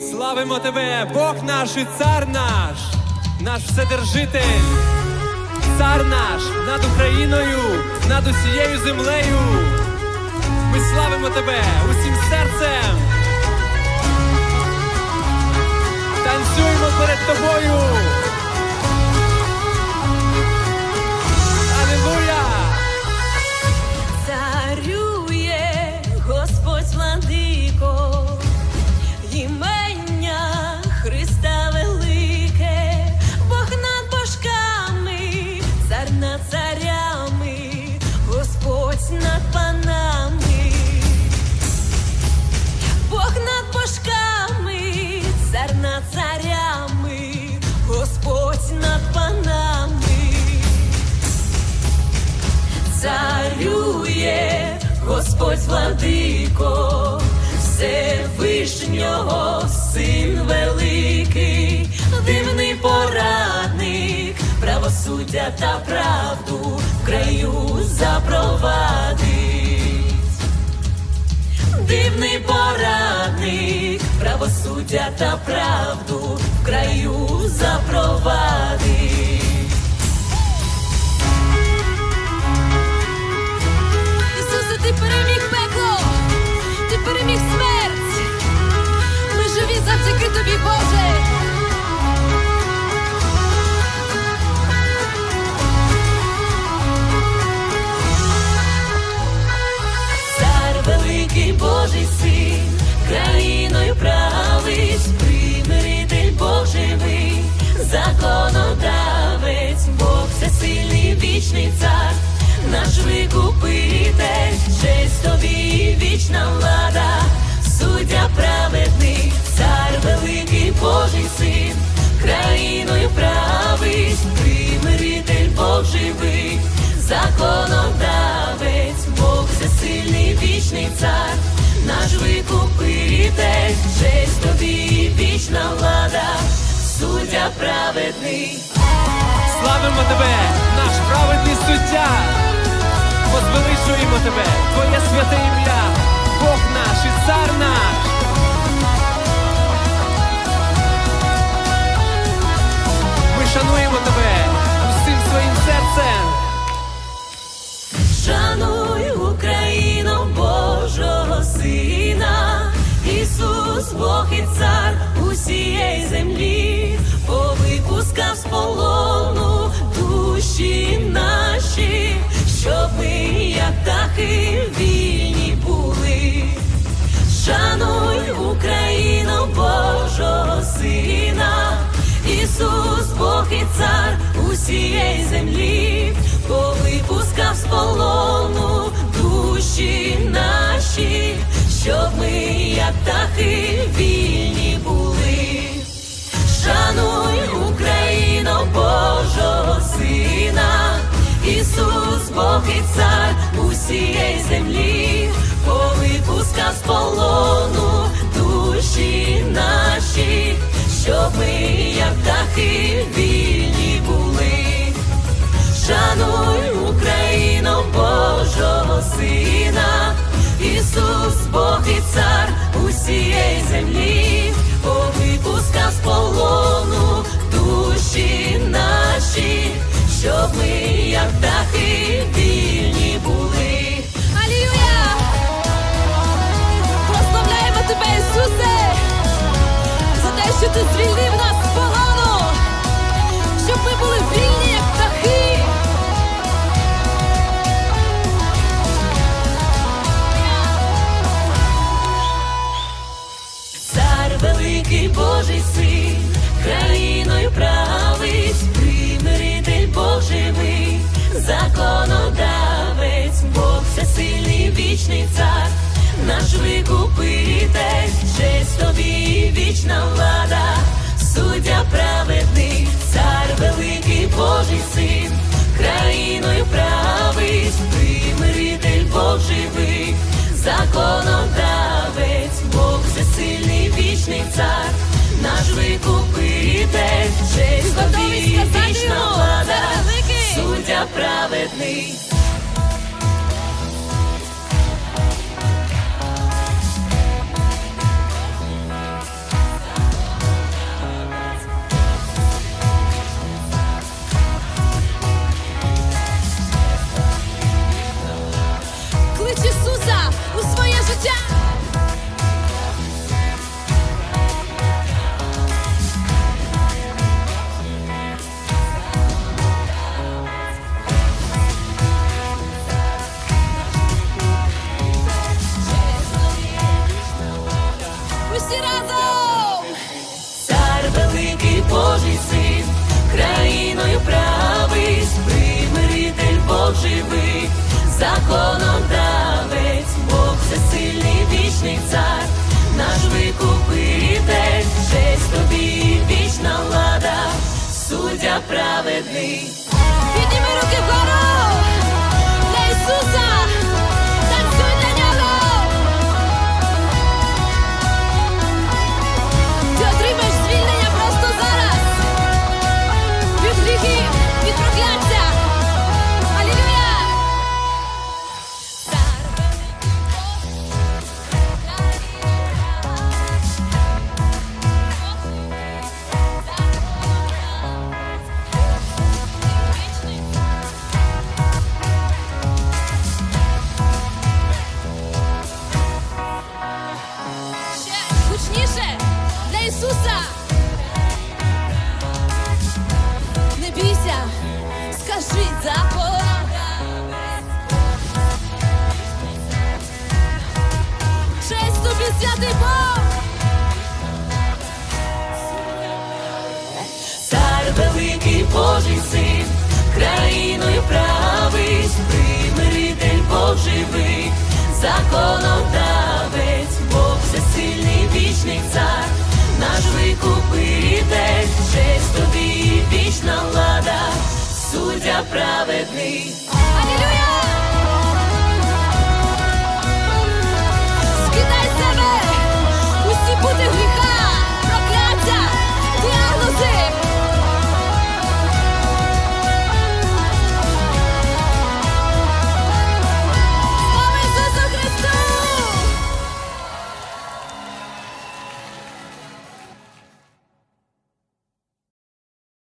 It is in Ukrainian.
Славимо тебе, Бог наш і цар наш, наш вседержитель, цар наш над Україною, над усією землею. Ми славимо тебе усім серцем. Танцюємо перед тобою. Правосуддя та правду в краю запровадить. Дивний порадник, правосуддя та правду в краю запровадить. Законодавець, Бог всесильний вічний цар, наш викупитель, честь тобі вічна влада, суддя праведний, цар великий Божий син, країною править, примиритель Бог живий, законодавець, Бог всесильний вічний цар, наш викупитель, честь тобі вічна влада, суддя праведний. Славимо тебе, наш праведний суддя. Возвеличуємо тебе, твоє святе ім'я, Бог наш і цар наш. Ми шануємо тебе усім своїм серцем. Шануй Україну Божого Сина, Ісус, Бог і цар усієї землі, полону душі наші, щоб ми, як птахи, вільні були. Шануй Україну Божого Сина, Ісус, Бог і цар усієї землі, повипускав з полону душі наші, щоб ми, як птахи, Бог цар усієї землі, повипускав з полону душі наші, щоб ми, як птахи, вільні були. Шануй Україну Божого Сина, Ісус, Бог і цар усієї землі, живий, законодавець, Бог всесильний вічний цар, наш викупитель, честь тобі вічна влада, суддя праведний. Законом давець, Бог всесильний вічний цар, наш викупитель, честь тобі, вічна влада, суддя праведний. Законом давець, Бог всесильний вічний цар, наш викупитель, честь тобі, вічна влада, суддя праведний. Алілюя!